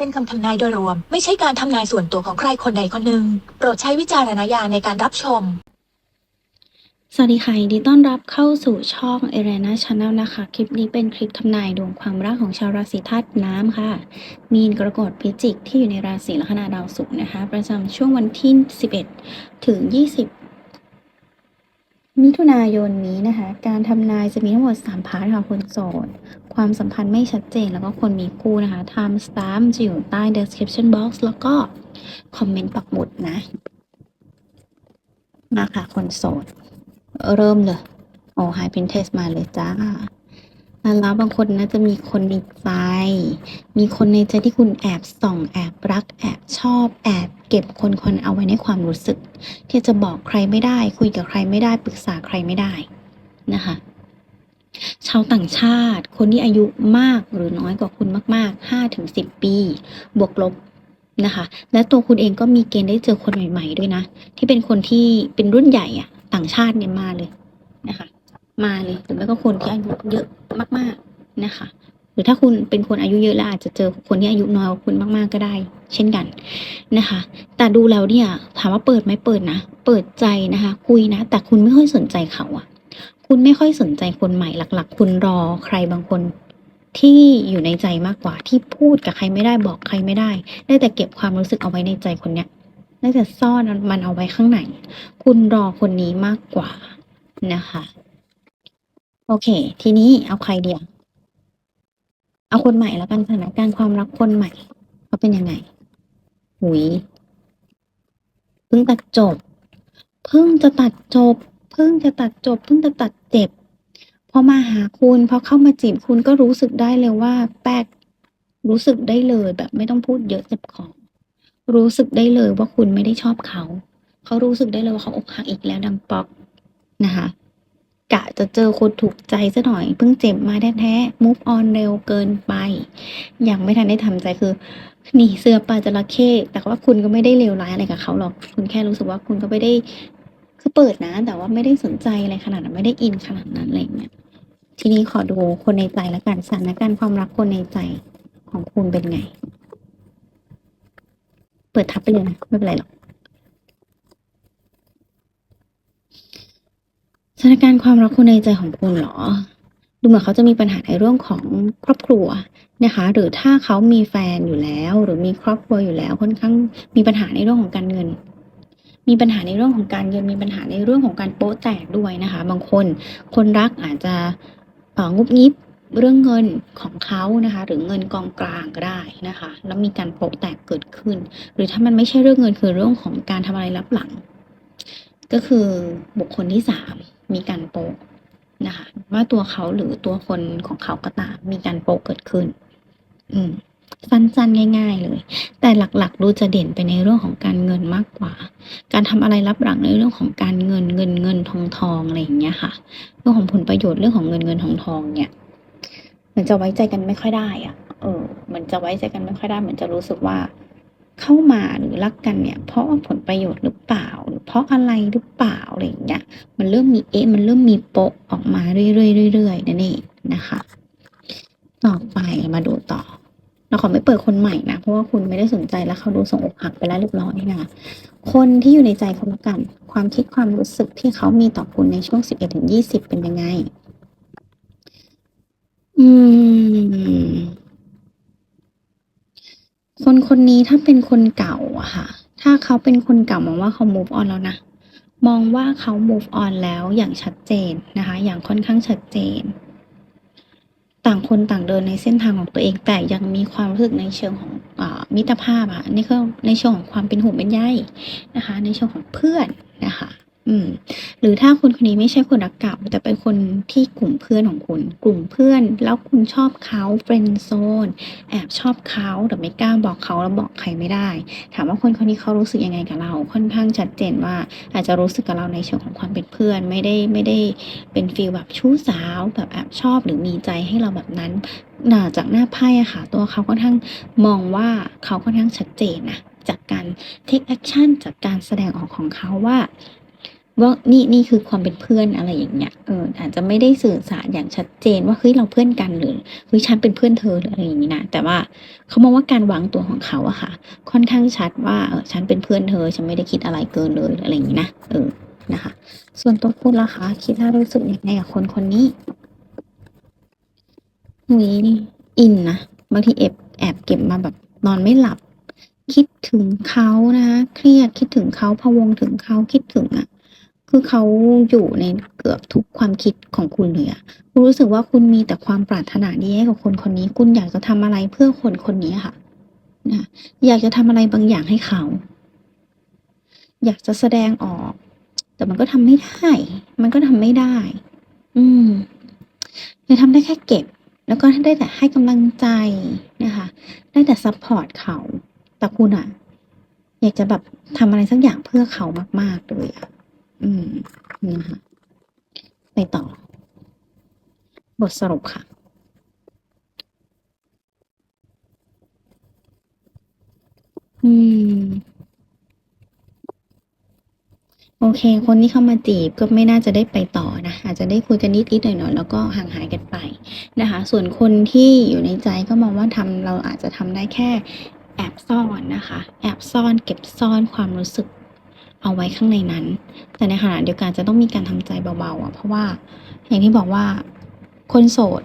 เป็นคำทำนายโดยรวม ไม่ใช่การทำนายส่วนตัวของใครคนใดคนหนึ่ง โปรดใช้วิจารณญาณในการรับชม สวัสดีค่ะยินดีต้อนรับเข้าสู่ช่อง a r e n a Channel นะคะ คลิปนี้เป็นคลิปทำนายดวงความรักของชาวราศีธาตุน้ำค่ะ มีนกรกฎพิจิกที่อยู่ในราศีลัคนาดาวศุกร์นะคะ ประจำช่วงวันที่ 11 ถึง 20 มิถุนายนนี้นะคะ การทำนายจะมีทั้งหมด 3 พาร์ทค่ะคนโสด ความสัมพันธ์ไม่ชัดเจนแล้วก็คนมีคู่นะคะ time stamp จะอยู่ใต้ description box แล้วก็ คอมเมนต์ปักหมุดนะ มาค่ะคนโสด เริ่มเลย โอ้ไฮพินเทสมาเลยจ้า แล้วบางคนนะจะมีคนในใจ มีคนในใจที่คุณแอบส่อง แอบรัก แอบชอบ แอบเก็บคนคนเอาไว้ในความรู้สึก ที่จะบอกใครไม่ได้ คุยกับใครไม่ได้ปรึกษาใครไม่ได้นะคะชาวต่างชาติ คนที่อายุมากหรือน้อยกว่าคุณมาก ๆ 5-10ถึง10ปี บวกลบนะคะ และตัวคุณเองก็มีเกณฑ์ได้เจอคนใหม่ ๆ ด้วยนะ ที่เป็นคนที่เป็นรุ่นใหญ่อะต่างชาติเนี่ยมาเลยนะคะ มาเลยหรือไม่ก็คนที่อายุเยอะ มาก ๆนะคะ หรือถ้าคุณเป็นคนอายุเยอะแล้วอาจจะเจอคนที่อายุน้อยกว่าคุณมากๆก็ได้ เช่นกันนะคะ แต่ดูแล้วเนี่ยถามว่าเปิดไหมเปิดนะ เปิดใจนะคะ คุยนะ แต่คุณไม่ค่อยสนใจเขาอะคุณไม่ค่อยสนใจคนใหม่หลัก ๆ คุณรอใครบางคนที่อยู่ในใจมากกว่าที่พูดกับใครไม่ได้บอกใครไม่ได้ ได้แต่เก็บความรู้สึกเอาไว้ในใจคนเนี้ยได้แต่ซ่อนมันเอาไว้ข้างในคุณรอคนนี้มากกว่านะคะ โอเค ทีนี้เอาใครเดียวเอาคนใหม่แล้วกันสถานการณ์ความรักคนใหม่เขาเป็นยังไงหุยเพิ่งตัดจบ เพิ่งจะตัดจบ เพิ่งจะตัดจบ เพิ่งจะตัดเจ็บพอมาหาคุณพอเข้ามาจีบคุณก็รู้สึกได้เลยว่า แป๊กรู้สึกได้เลยแบบไม่ต้องพูดเยอะเจ็บคอรู้สึกได้เลยว่าคุณไม่ได้ชอบเขา เขารู้สึกได้เลยว่าเขาอกหักอีกแล้วดังป๊อกนะคะ กะจะเจอคนถูกใจซะหน่อย เพิ่งเจ็บมาแท้ๆ move on เร็วเกินไป ยังไม่ทันได้ทำใจคือหนีเสือปลาจระเข้แต่ว่าคุณก็ไม่ได้เลวร้ายอะไรกับเขาหรอก คุณแค่รู้สึกว่าคุณก็ไม่ได้คือเปิดนะ แต่ว่าไม่ได้สนใจอะไรขนาดนั้นไม่ได้อินขนาดนั้นอะไรเงี้ยทีนี้ขอดูคนในใจแล้วกันสถานการณ์ความรักคนในใจของคุณเป็นไง เปิดทับไปเลยนะไม่เป็นไรหรอก สถานการณ์ความรักคนในใจของคุณเหรอ ดูเหมือนเขาจะมีปัญหาในเรื่องของครอบครัวนะคะ หรือถ้าเขามีแฟนอยู่แล้ว หรือมีครอบครัวอยู่แล้วค่อนข้างมีปัญหาในเรื่องของการเงิน มีปัญหาในเรื่องของการเงินมีปัญหาในเรื่องของการโป๊ะแตกด้วยนะคะ บางคนคนรักอาจจะงุบงิบเรื่องเงินของเขานะคะ หรือเงินกองกลางก็ได้นะคะ แล้วมีการโป๊ะแตกเกิดขึ้น หรือถ้ามันไม่ใช่เรื่องเงินคือเรื่องของการทำอะไรลับหลัง ก็คือบุคคลที่สาม มีการโปะนะคะว่าตัวเขาหรือตัวคนของเขาก็ตามมีการโปะเกิดขึ้น อืมสั้นๆ ง่าย ๆ เลย แต่หลักๆ ดูจะเด่นไปในเรื่องของการเงินมากกว่า การทำอะไรรับหลังในเรื่องของการเงินเงินเงินทองทองอะไรอย่างเงี้ยค่ะ เรื่องของผลประโยชน์เรื่องของเงินเงินทองทองเนี่ยเหมือนจะไว้ใจกันไม่ค่อยได้อะ เออเหมือนจะไว้ใจกันไม่ค่อยได้เหมือนจะรู้สึกว่า เข้ามาหรือรักกันเนี่ย เพราะว่าผลประโยชน์หรือเปล่า หรือเพราะอะไรหรือเปล่าอะไรอย่างเงี้ยมันเริ่มมีเอ๊ะมันเริ่มมีโปะออกมาเรื่อยๆๆนั่นเองนะคะ ต่อไปมาดูต่อเราขอไม่เปิดคนใหม่นะ เพราะว่าคุณไม่ได้สนใจแล้วเขาดูส่งอกหักไปแล้วเรียบร้อยนะคะคนที่อยู่ในใจเขาละกัน ความคิดความรู้สึกที่เขามีต่อคุณในช่วง11ถึง20เป็นยังไง อืม คนคนนี้ถ้าเป็นคนเก่าอะค่ะ ถ้าเขาเป็นคนเก่ามองว่าเขา move on แล้วนะ มองว่าเขา move on แล้วอย่างชัดเจนนะคะ อย่างค่อนข้างชัดเจน ต่างคนต่างเดินในเส้นทางของตัวเอง แต่ยังมีความรู้สึกในเชิงของอมิตรภาพอะนี่ก็ในเชิงของความเป็นห่วงเป็นใยนะคะ ในเชิงของเพื่อนนะคะ อืม หรือถ้าคนคนนี้ไม่ใช่คนรักเก่า แต่เป็นคนที่กลุ่มเพื่อนของคุณ กลุ่มเพื่อน แล้วคุณชอบเขาเฟรนด์โซนแอบชอบเขาแต่ไม่กล้าบอกเขาแล้วบอกใครไม่ได้ ถามว่าคนคนนี้เขารู้สึกยังไงกับเรา ค่อนข้างชัดเจนว่า อาจจะรู้สึกกับเราในเชิงของความเป็นเพื่อน ไม่ได้ไม่ได้เป็นฟีลแบบชู้สาวแบบแอบชอบหรือมีใจให้เราแบบนั้นน่าจากหน้าไพ่อะค่ะ ตัวเขาค่อนข้างมองว่าเขาค่อนข้างชัดเจนนะจากการ take action จากการแสดงออกของเขาว่า ว่านี่นี่คือความเป็นเพื่อนอะไรอย่างเงี้ยเอออาจจะไม่ได้สื่อสารอย่างชัดเจนว่าเฮ้ยเราเพื่อนกันหรือเฮ้ยฉันเป็นเพื่อนเธอหรืออะไรอย่างงี้นะแต่ว่าเขามองว่าการวางตัวของเขาอะค่ะ ค่อนข้างชัดว่าเออฉันเป็นเพื่อนเธอ ฉันไม่ได้คิดอะไรเกินเลยอะไรอย่างงี้นะเออนะคะ ส่วนตัวคุณล่ะคะคิดว่ารู้สึกยังไงกับคนคนนี้หุยอินนะบางทีแอบแอบเก็บมาแบบนอนไม่หลับ คิดถึงเขานะคะเครียดคิดถึงเขาพะวงถึงเขาคิดถึงอะ คือเขาอยู่ในเกือบทุกความคิดของคุณเลยอะคุณรู้สึกว่าคุณมีแต่ความปรารถนาดีให้กับคนคนนี้ คุณอยากจะทำอะไรเพื่อคนคนนี้ค่ะนะอยากจะทำอะไรบางอย่างให้เขา อยากจะแสดงออก แต่มันก็ทำไม่ได้ มันก็ทำไม่ได้ อืมจะทำได้แค่เก็บ แล้วก็ได้แต่ให้กำลังใจนะคะ ได้แต่ซัพพอร์ตเขา แต่คุณอะอยากจะแบบทำอะไรสักอย่างเพื่อเขามาก ๆ เลยอะ อืมนะคะไปต่อ บทสรุปค่ะ อืม โอเค คนที่เข้ามาจีบก็ไม่น่าจะได้ไปต่อนะอาจจะได้คุยกันนิดๆหน่อยๆแล้วก็ห่างหายกันไปนะคะ ส่วนคนที่อยู่ในใจก็มองว่าทำเราอาจจะทำได้แค่แอบซ่อนนะคะ แอบซ่อนเก็บซ่อนความรู้สึก เอาไว้ข้างในนั้น แต่ในขณะเดียวกันจะต้องมีการทำใจเบาๆอะเพราะว่าอย่างที่บอกว่าคนโสด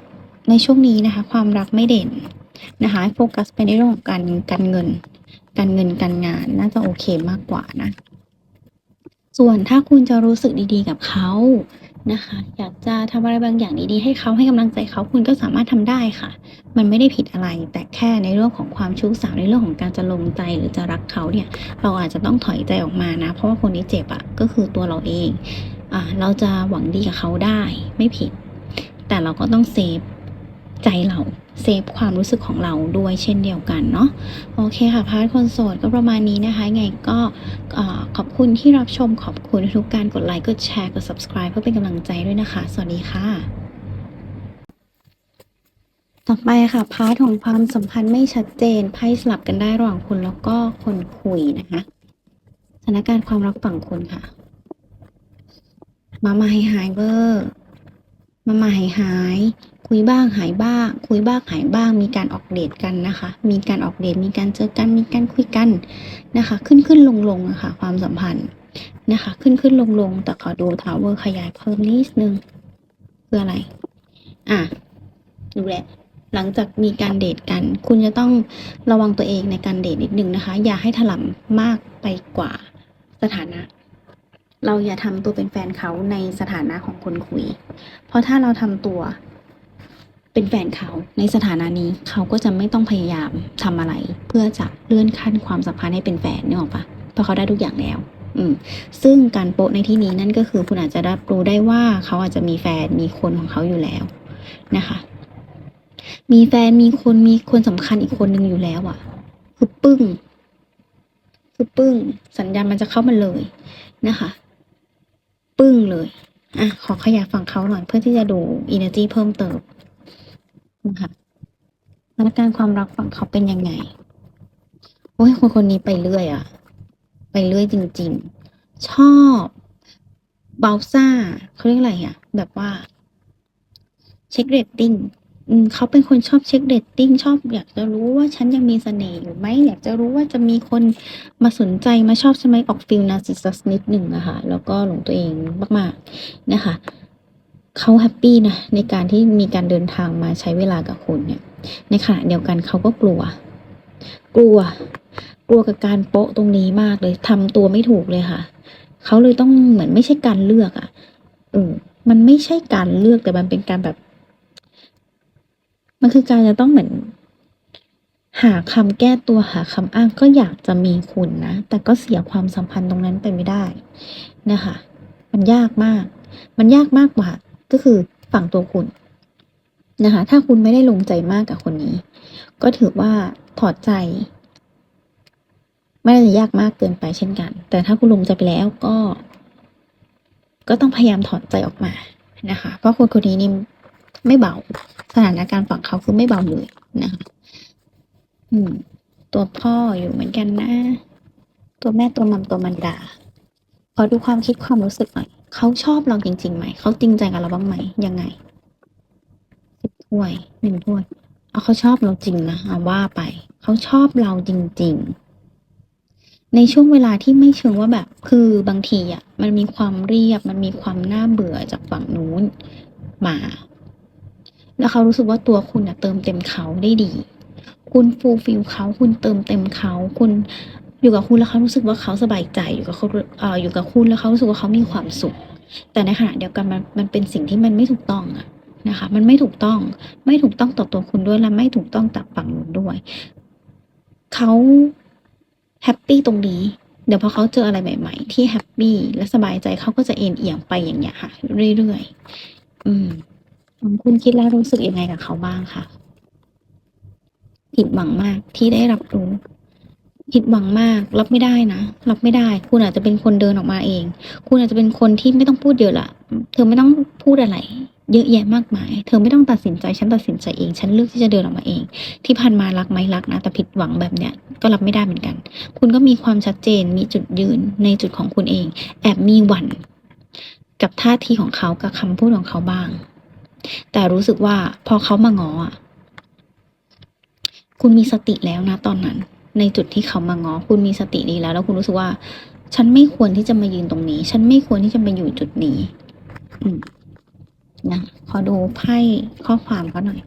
ในช่วงนี้นะคะ ความรักไม่เด่นนะคะโฟกัสไปในเรื่องของการการเงิน การเงินการงานน่าจะโอเคมากกว่านะ ส่วนถ้าคุณจะรู้สึกดีๆกับเขา นะคะ อยากจะทำอะไรบางอย่างดีๆให้เขาให้กำลังใจเขาคุณก็สามารถทำได้ค่ะ มันไม่ได้ผิดอะไร แต่แค่ในเรื่องของความชู้สาวในเรื่องของการจะลงใจหรือจะรักเขาเนี่ยเราอาจจะต้องถอยใจออกมานะ เพราะว่าคนที่เจ็บอะก็คือตัวเราเองอ่าเราจะหวังดีกับเขาได้ไม่ผิด แต่เราก็ต้องเซฟ ใจเราเซฟความรู้สึกของเราด้วยเช่นเดียวกันเนาะโอเคค่ะพาร์ทคนโสดก็ประมาณนี้นะคะไงก็ขอบคุณที่รับชมขอบคุณทุกการกดไลค์กดแชร์กด subscribe เพื่อเป็นกำลังใจด้วยนะคะ สวัสดีค่ะต่อไปค่ะพาร์ทของความสัมพันธ์ไม่ชัดเจนไพ่สลับกันได้ระหว่างคุณแล้วก็คนคุยนะคะสถานการณ์ความรักฝั่งคุณค่ะ มามาหายหายเวอร์มามาหายหาย คุยบ้างหายบ้าง คุยบ้างหายบ้าง มีการออกเดทกันนะคะ มีการออกเดทมีการเจอกันมีการคุยกันนะคะ ขึ้นขึ้นลงลงอะค่ะความสัมพันธ์นะคะ ขึ้นขึ้นลงลงแต่ขอดูทาวเวอร์ขยายเพิ่มนิดนึงคืออะไร อะดูแลหลังจากมีการเดทกัน คุณจะต้องระวังตัวเองในการเดทนิดนึงนะคะ อย่าให้ถลำมากไปกว่าสถานะเราอย่าทำตัวเป็นแฟนเขาในสถานะของคนคุย เพราะถ้าเราทำตัว เป็นแฟนเขาในสถานะนี้เขาก็จะไม่ต้องพยายามทำอะไร เพื่อจะเลื่อนขั้นความสัมพันธ์ให้เป็นแฟนนึกออกปะเพราะเขาได้ทุกอย่างแล้ว อืมซึ่งการโปะในที่นี้นั่นก็คือคุณอาจจะรับรู้ได้ว่าเขาอาจจะมีแฟนมีคนของเขาอยู่แล้วนะคะ มีแฟนมีคนมีคนสำคัญอีกคนหนึ่งอยู่แล้วอะ่ะ คือปึ้งคือปึ้ง สัญญาณมันจะเข้ามาเลยนะคะ ปึ้งเลยอะขอขยายฝั่งเขาหน่อยเพื่อที่จะดู energy เพิ่มเติม นะคะสถานการณ์ความรักฝั่งเขาเป็นยังไงโอ้ยคนคนนี้ไปเรื่อยอะไปเรื่อยจริง ๆ ชอบเบลซ่าเขาเรียกอะไรอะแบบว่า เช็คเรตติ้งอืมเขาเป็นคนชอบเช็คเรตติ้งชอบอยากจะรู้ว่าฉันยังมีเสน่ห์อยู่ไหมอยากจะรู้ว่าจะมีคนมาสนใจมาชอบใช่ไหมออกฟิลนาซิสสนิดหนึ่งอะค่ะแล้วก็หลงตัวเองมาก ๆ นะคะ เขาแฮปปี้นะในการที่มีการเดินทางมาใช้เวลากับคุณเนี่ย ในขณะเดียวกันเขาก็กลัว กลัว กลัวกับการโปะตรงนี้มากเลยทำตัวไม่ถูกเลยค่ะ เขาเลยต้องเหมือนไม่ใช่การเลือกอะ่ะเออมันไม่ใช่การเลือกแต่มันเป็นการแบบ มันคือการจะต้องเหมือน หาคำแก้ตัวหาคำอ้างก็อยากจะมีคุณนะ แต่ก็เสียความสัมพันธ์ตรงนั้นไปไม่ได้นะคะ มันยากมาก มันยากมากกว่า ก็คือฝั่งตัวคุณนะคะ ถ้าคุณไม่ได้ลงใจมากกับคนนี้ ก็ถือว่าถอดใจ ไม่ได้ยากมากเกินไปเช่นกัน แต่ถ้าคุณลงใจไปแล้วก็ ก็ต้องพยายามถอดใจออกมานะคะ เพราะคนคนนี้นี่ไม่เบา สถานการณ์ฝั่งเขาคือไม่เบาเลยนะคะอืม ตัวพ่ออยู่เหมือนกันนะ ตัวแม่ตัวมัมตัวมันดาขอดูความคิดความรู้สึกหน่อย เขาชอบเราจริงๆไหม เขาจริงใจกับเราบ้างไหม ยังไงสิบถ้วยหนึ่งถ้วย เอาเขาชอบเราจริงนะเอาว่าไป เขาชอบเราจริง ๆ ในช่วงเวลาที่ไม่เชิงว่าแบบ คือบางทีอะ มันมีความเรียบ มันมีความน่าเบื่อจากฝั่งนู้นมา แล้วเขารู้สึกว่าตัวคุณอะเติมเต็มเขาได้ดี คุณฟูลฟิลเขา คุณเติมเต็มเขา คุณ อยู่กับคุณแล้วเขารู้สึกว่าเขาสบายใจอยู่กับเขาอ่ออยู่กับคุณแล้วเขารู้สึกว่าเขามีความสุข แต่ในขณะเดียวกันมันมันเป็นสิ่งที่มันไม่ถูกต้องอะนะคะ มันไม่ถูกต้องไม่ถูกต้องต่อตัวคุณด้วยและไม่ถูกต้องต่อฝั่งนู้นด้วยเขาแฮปปี้ตรงนี้เดี๋ยวพอเขาเจออะไรใหม่ ๆ ที่แฮปปี้และสบายใจเขาก็จะเอ็นเอียงไปอย่างเงี้ยค่ะ เรื่อยๆ อืม คุณคิดแล้วรู้สึกยังไงกับเขาบ้างคะผิดหวังมากที่ได้รับรู้ ผิดหวังมาก รับไม่ได้นะ รับไม่ได้ คุณอาจจะเป็นคนเดินออกมาเอง คุณอาจจะเป็นคนที่ไม่ต้องพูดเยอะละเธอไม่ต้องพูดอะไร เยอะแยะมากมาย เธอไม่ต้องตัดสินใจฉันตัดสินใจเอง ฉันเลือกที่จะเดินออกมาเอง ที่ผ่านมารักไหมรักนะ แต่ผิดหวังแบบเนี้ยก็รับไม่ได้เหมือนกัน คุณก็มีความชัดเจน มีจุดยืนในจุดของคุณเอง แอบมีหวั่นกับท่าทีของเขากับคำพูดของเขาบ้าง แต่รู้สึกว่าพอเขามางออะคุณมีสติแล้วนะตอนนั้น ในจุดที่เขามาง้อคุณมีสติดีแล้ว แล้วคุณรู้สึกว่า ฉันไม่ควรที่จะมายืนตรงนี้ ฉันไม่ควรที่จะมาอยู่จุดนี้อืมนะขอดูไพ่ข้อความเขาหน่อย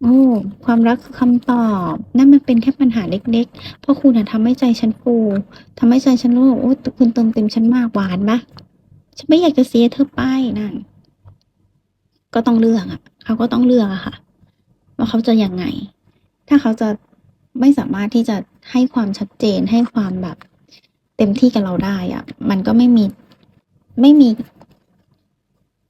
โอ้ความรักคือคำตอบ นั่นมันเป็นแค่ปัญหาเล็กๆ เพราะคุณอะทำให้ใจฉันฟูทำให้ใจฉันรู้ว่าโอ้คุณเติมเต็มฉันมากหวานปะฉันไม่อยากจะเสียเธอไปนั่นก็ต้องเลือกอะเขาก็ต้องเลือกอะค่ะ ว่าเขาจะยังไง ถ้าเขาจะไม่สามารถที่จะให้ความชัดเจนให้ความแบบ เต็มที่กับเราได้อะมันก็ไม่มีไม่มี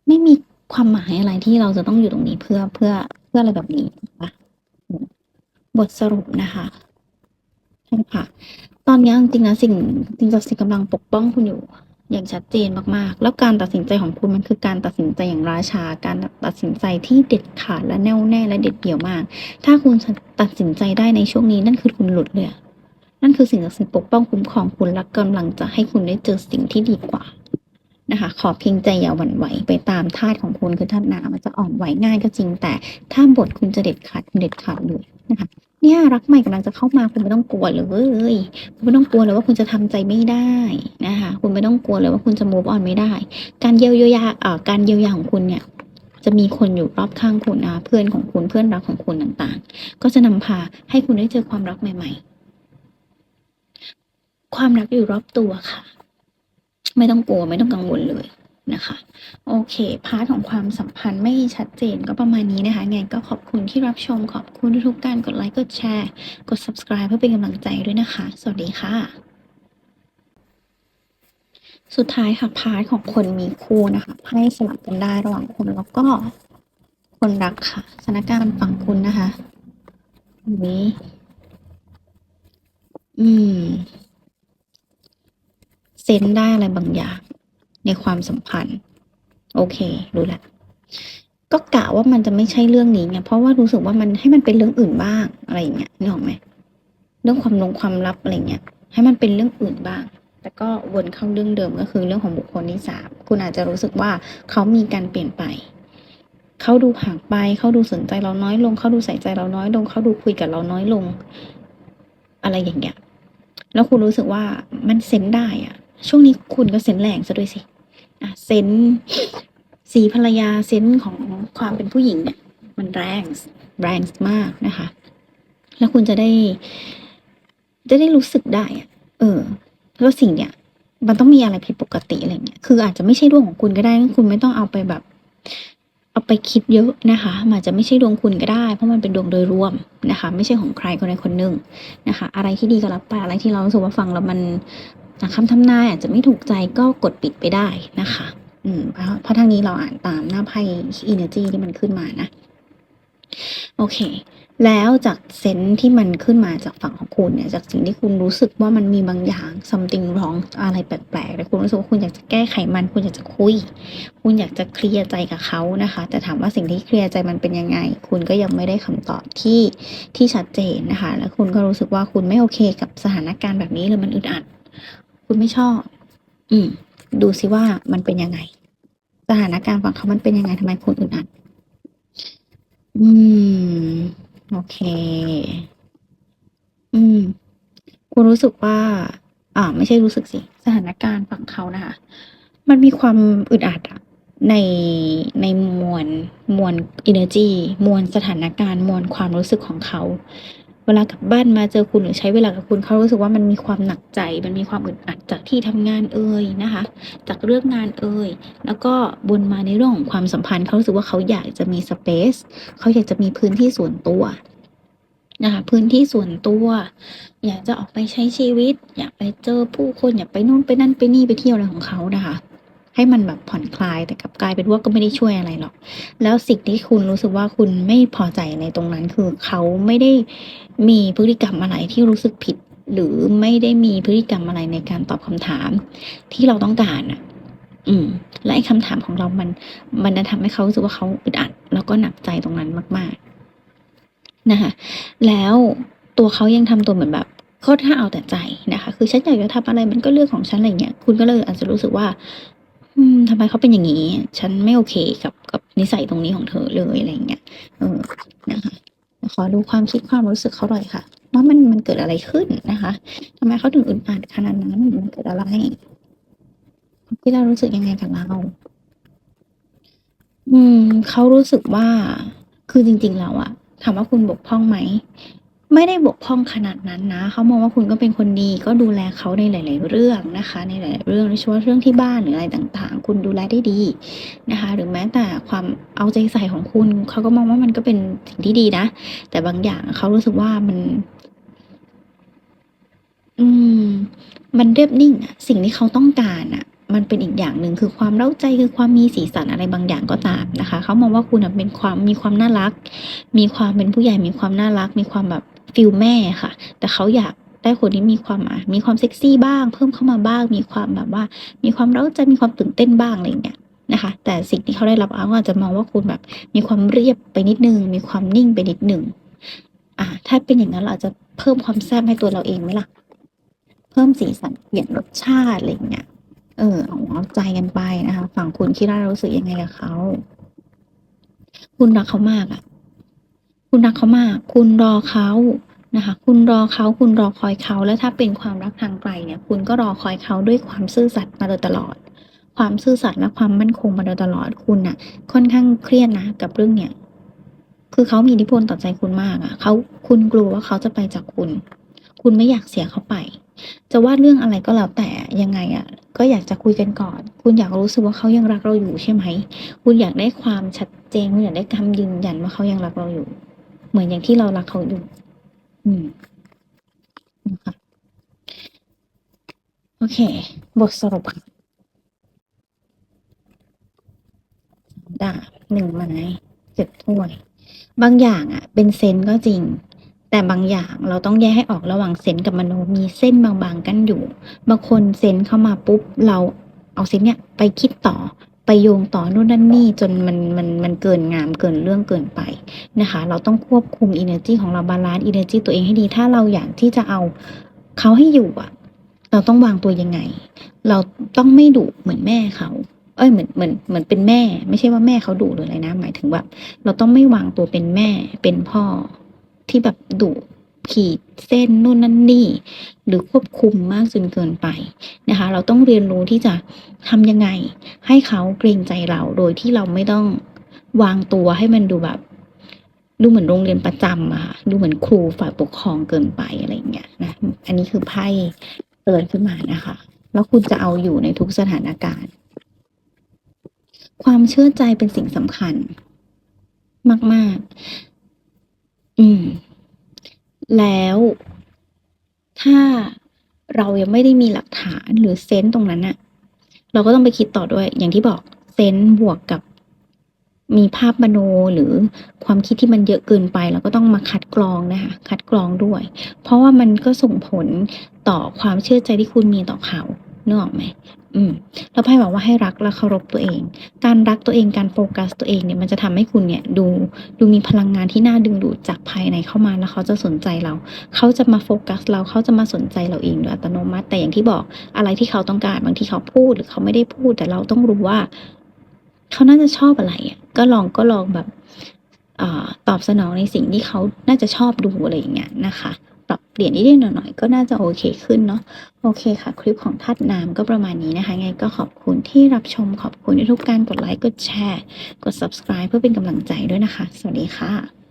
ไม่มีความหมายอะไรที่เราจะต้องอยู่ตรงนี้เพื่อเพื่อเพื่ออะไรแบบนี้นะบทสรุปนะคะใช่ค่ะ ตอนนี้จริงๆนะสิ่งสิ่งศักดิ์สิทธิ์กำลังปกป้องคุณอยู่ อย่างชัดเจนมากๆ แล้วการตัดสินใจของคุณมันคือการตัดสินใจอย่างราชา การตัดสินใจที่เด็ดขาดและแน่วแน่และเด็ดเดี่ยวมาก ถ้าคุณตัดสินใจได้ในช่วงนี้นั่นคือคุณหลุดเลย นั่นคือสิ่งศักดิ์สิทธิ์ปกป้องคุ้มครองคุณและกำลังจะให้คุณได้เจอสิ่งที่ดีกว่านะคะขอเพียงใจอย่าหวั่นไหวไปตามธาตุของคุณคือธาตุน้ำมันจะอ่อนไหวง่ายก็จริงแต่ถ้าบทคุณจะเด็ดขาดคุณเด็ดขาดเลยนะคะ เนี่ยรักใหม่กำลังจะเข้ามาคุณไม่ต้องกลัวเลยคุณไม่ต้องกลัวเลยว่าคุณจะทำใจไม่ได้นะคะคุณไม่ต้องกลัวเลยว่าคุณจะ move on ไม่ได้ การเยียวยาเอ่อการเยียวยาของคุณเนี่ยจะมีคนอยู่รอบข้างคุณนะเพื่อนของคุณเพื่อนรักของคุณต่างๆ ก็จะนำพาให้คุณได้เจอความรักใหม่ ๆ ความรักอยู่รอบตัวค่ะ ไม่ต้องกลัวไม่ต้องกังวลเลย นะคะ โอเค พาร์ทของความสัมพันธ์ไม่ชัดเจนก็ประมาณนี้นะคะไงก็ขอบคุณที่รับชมขอบคุณทุกการกดไลค์กดแชร์ กด subscribe เพื่อเป็นกำลังใจด้วยนะคะ สวัสดีค่ะสุดท้ายค่ะพาร์ทของคนมีคู่นะคะไพ่สลับกันได้ระหว่างคนแล้วก็คนรักค่ะสถานการณ์ฝั่งคุณนะคะนี้ อืม เซนได้อะไรบางอย่าง ในความสัมพันธ์ โอเค รู้ล้วก็กะว่ามันจะไม่ใช่เรื่องนี้ไงเพราะว่ารู้สึกว่ามันให้มันเป็นเรื่องอื่นบ้างอะไรอย่างเงี้ยนึกออกไหมเรื่องความลงความลับอะไรเงี้ย ให้มันเป็นเรื่องอื่นบ้าง แต่ก็วนเข้าเรื่องเดิมก็คือเรื่องของบุคคลที่สามคุณอาจจะรู้สึกว่าเขามีการเปลี่ยนไปเขาดูห่างไปเขาดูสนใจเราน้อยลงเขาดูใส่ใจเราน้อยลงเขาดูคุยกับเราน้อยลง อะไรอย่างเงี้ยแล้วคุณรู้สึกว่ามันเซนได้อะช่วงนี้คุณก็เซนแรงซะด้วยสิ เซนสีภรรยาเซนของความเป็นผู้หญิงเนี่ย มันแรงแรงมากนะคะ แล้วคุณจะได้ จะได้รู้สึกได้อะเออเพราะว่าสิ่งเนี้ยมันต้องมีอะไรผิดปกติอะไรเงี้ย คืออาจจะไม่ใช่ดวงของคุณก็ได้ คุณไม่ต้องเอาไปแบบ เอาไปคิดเยอะนะคะ มันอาจจะไม่ใช่ดวงคุณก็ได้ เพราะมันเป็นดวงโดยรวมนะคะ ไม่ใช่ของใครคนใดคนหนึ่งนะคะ อะไรที่ดีก็รับไป อะไรที่เราสึกว่าฟังแล้วมัน อะคำทำนายอาจจะไม่ถูกใจก็กดปิดไปได้นะคะ อืมเพราะเพราะทางนี้เราอ่านตามหน้าไพ่ energy ที่มันขึ้นมานะโอเค แล้วจากเซนที่มันขึ้นมาจากฝั่งของคุณเนี่ย จากสิ่งที่คุณรู้สึกว่ามันมีบางอย่าง something wrong อะไรแปลกๆแต่คุณรู้สึกว่าคุณอยากจะแก้ไขมัน คุณอยากจะคุย คุณอยากจะเคลียร์ใจกับเขานะคะ แต่ถามว่าสิ่งที่เคลียร์ใจมันเป็นยังไง คุณก็ยังไม่ได้คำตอบที่ที่ชัดเจนนะคะ แล้วคุณก็รู้สึกว่าคุณไม่โอเคกับสถานการณ์แบบนี้หรือมันอึดอัด คุณไม่ชอบ อืม ดูสิว่ามันเป็นยังไง สถานการณ์ฝั่งเขามันเป็นยังไงทำไมคุณอึดอัด อืม โอเค อืม คุณรู้สึกว่า อ่า ไม่ใช่รู้สึกสิ สถานการณ์ฝั่งเขานะคะ มันมีความอึดอัดอะในในมวลมวล energy มวลสถานการณ์ มวลความรู้สึกของเขา เวลากลับบ้านมาเจอคุณหรือใช้เวลากับคุณเขารู้สึกว่ามันมีความหนักใจ มันมีความอึดอัดจากที่ทำงานเอ่ยนะคะ จากเรื่องงานเอ่ยแล้วก็บนมาในเรื่องของความสัมพันธ์เขารู้สึกว่าเขาอยากจะมีสเปซเขาอยากจะมีพื้นที่ส่วนตัวนะคะพื้นที่ส่วนตัว อยากจะออกไปใช้ชีวิต อยากไปเจอผู้คนอยากไปนู่นไปนั่นไปนี่ไปเที่ยวอะไรของเขานะคะ ให้มันแบบผ่อนคลายแต่กลับกลายเป็นว่าก็ไม่ได้ช่วยอะไรหรอก แล้วสิ่งที่คุณรู้สึกว่าคุณไม่พอใจในตรงนั้นคือเขาไม่ได้มีพฤติกรรมอะไรที่รู้สึกผิด หรือไม่ได้มีพฤติกรรมอะไรในการตอบคำถาม ที่เราต้องการอะ อืม และไอ้คำถามของเรามัน มันจะทำให้เขารู้สึกว่าเขาอึดอัด แล้วก็หนักใจตรงนั้นมาก ๆ นะคะแล้วตัวเขายังทำตัวเหมือนแบบก็ถ้าเอาแต่ใจนะคะ คือฉันอยากจะทำอะไรมันก็เรื่องของฉันอะไรเงี้ย คุณก็เลยอาจจะรู้สึกว่า อืมทำไมเขาเป็นอย่างนี้ ฉันไม่โอเคกับกับนิสัยตรงนี้ของเธอเลยอะไรเงี้ยเออนะคะขอดูความคิดความรู้สึกเขาหน่อยค่ะ ว่ามันมันเกิดอะไรขึ้นนะคะทำไมเขาถึงอึดอัดขนาดนั้นมันเกิดอะไรที่เรารู้สึกยังไงกับเราอืมเขารู้สึกว่าคือจริง ๆ แล้วอะถามว่าคุณบกพร่องไหม ไม่ได้บกพร่องขนาดนั้นนะ เขามองว่าคุณก็เป็นคนดี ก็ดูแลเขาในหลาย ๆ เรื่องนะคะ ในหลาย ๆ เรื่องโดยเฉพาะเรื่องที่บ้านหรืออะไรต่าง ๆ คุณดูแลได้ดีนะคะ หรือแม้แต่ความเอาใจใส่ของคุณ เขาก็มองว่ามันก็เป็นสิ่งที่ดีนะ แต่บางอย่างเขารู้สึกว่ามัน อืม มันเรียบนิ่งอะสิ่งที่เขาต้องการน่ะมันเป็นอีกอย่างหนึ่งคือความเร้าใจคือความมีสีสันอะไรบางอย่างก็ตามนะคะ เขามองว่าคุณเป็นความมีความน่ารัก มีความเป็นผู้ใหญ่มีความน่ารัก มีความแบบ ฟีลแม่ค่ะ แต่เขาอยากได้คนที่มีความมีความเซ็กซี่บ้าง เพิ่มเข้ามาบ้าง มีความแบบว่า มีความเร้าใจมีความตื่นเต้นบ้างอะไรอย่างเงี้ยนะคะ แต่สิ่งที่เขาได้รับเขาอาจจะมองว่าคุณแบบ มีความเรียบไปนิดนึง มีความนิ่งไปนิดนึงอ่าถ้าเป็นอย่างงั้นเราอาจจะเพิ่มความแซ่บให้ตัวเราเองไหมล่ะ เพิ่มสีสันเปลี่ยนรสชาติอะไรอย่างเงี้ย เออเอาเอาใจกันไปนะคะ ฝั่งคุณคิดว่ารู้สึกยังไงกับเขา คุณรักเขามากอะ คุณรักเขามาก คุณรอเขานะคะ คุณรอเขาคุณรอคอยเขา แล้วถ้าเป็นความรักทางไกลเนี่ย คุณก็รอคอยเขาด้วยความซื่อสัตย์มาโดยตลอด ความซื่อสัตย์และความมั่นคงมาโดยตลอด คุณน่ะ ค่อนข้างเครียดนะกับเรื่องเนี้ยคือเขามีอิทธิพลต่อใจคุณมากอะเขาคุณกลัวว่าเขาจะไปจากคุณ คุณไม่อยากเสียเขาไป จะว่าเรื่องอะไรก็แล้วแต่ยังไงอะ ก็อยากจะคุยกันก่อน คุณอยากรู้สึกว่าเขายังรักเราอยู่ใช่ไหม คุณอยากได้ความชัดเจน คุณอยากได้คำยืนยันว่าเขายังรักเราอยู่ เหมือนอย่างที่เรารักเขาอยู่ อืมนะคะโอเค บทสรุปค่ะดาบ1ไม้7ถ้วย บางอย่างอะ เป็นเซนก็จริง แต่บางอย่างเราต้องแยกให้ออกระหว่างเซนกับมโนมีเส้นบางๆกั้นอยู่ บางคนเซนเข้ามาปุ๊บ เราเอาเซนเนี่ยไปคิดต่อ ไปโยงต่อนู่นนั่นนี่จนมันมันมันเกินงามเกินเรื่องเกินไปนะคะ เราต้องควบคุมเอเนอร์จีของเราบาลันซ์เอเนอร์จีตัวเองให้ดี ถ้าเราอยากที่จะเอาเขาให้อยู่อะ เราต้องวางตัวยังไง เราต้องไม่ดุเหมือนแม่เขาเอ๊ยเหมือนเหมือนเหมือนเป็นแม่ ไม่ใช่ว่าแม่เขาดุหรืออะไรนะ หมายถึงแบบเราต้องไม่วางตัวเป็นแม่เป็นพ่อที่แบบดุ ขีดเส้นนู่นนั่นนี่ หรือควบคุมมากจนเกินไปนะคะ เราต้องเรียนรู้ที่จะทำยังไง ให้เขาเกรงใจเราโดยที่เราไม่ต้องวางตัวให้มันดูแบบ ดูเหมือนโรงเรียนประจำอะค่ะดูเหมือนครูฝ่ายปกครองเกินไปอะไรอย่างเงี้ยนะอันนี้คือไพ่เตือนขึ้นมานะคะ แล้วคุณจะเอาอยู่ในทุกสถานการณ์ ความเชื่อใจเป็นสิ่งสำคัญ มาก ๆ อืม แล้ว ถ้าเรายังไม่ได้มีหลักฐานหรือเซนส์ตรงนั้นน่ะเราก็ต้องไปคิดต่อด้วยอย่างที่บอกเซนส์บวกกับมีภาพมโนหรือความคิดที่มันเยอะเกินไป เราก็ต้องมาคัดกรองนะคะคัดกรองด้วย เพราะว่ามันก็ส่งผลต่อความเชื่อใจที่คุณมีต่อเขาเนออกไหมอืม แล้วไพ่บอกว่าให้รักและเคารพตัวเอง การรักตัวเองการโฟกัสตัวเองเนี่ยมันจะทำให้คุณเนี่ยดูดูมีพลังงานที่น่าดึงดูดจากภายในเข้ามาแล้วเขาจะสนใจเรา เขาจะมาโฟกัสเราเขาจะมาสนใจเราเองโดยอัตโนมัติแต่อย่างที่บอกอะไรที่เขาต้องการบางทีเขาพูดหรือเขาไม่ได้พูดแต่เราต้องรู้ว่า เขาน่าจะชอบอะไรอะก็ลองก็ลองแบบอตอบสนองในสิ่งที่เขาน่าจะชอบดูอะไรอย่างเงี้ยนะคะ ปรับเปลี่ยนนิดๆหน่อยๆก็น่าจะโอเคขึ้นเนาะโอเคค่ะ คลิปของธาตุน้ำก็ประมาณนี้นะคะ ไงก็ขอบคุณที่รับชมขอบคุณทุกการกดไลค์กดแชร์ กด subscribe เพื่อเป็นกำลังใจด้วยนะคะ สวัสดีค่ะ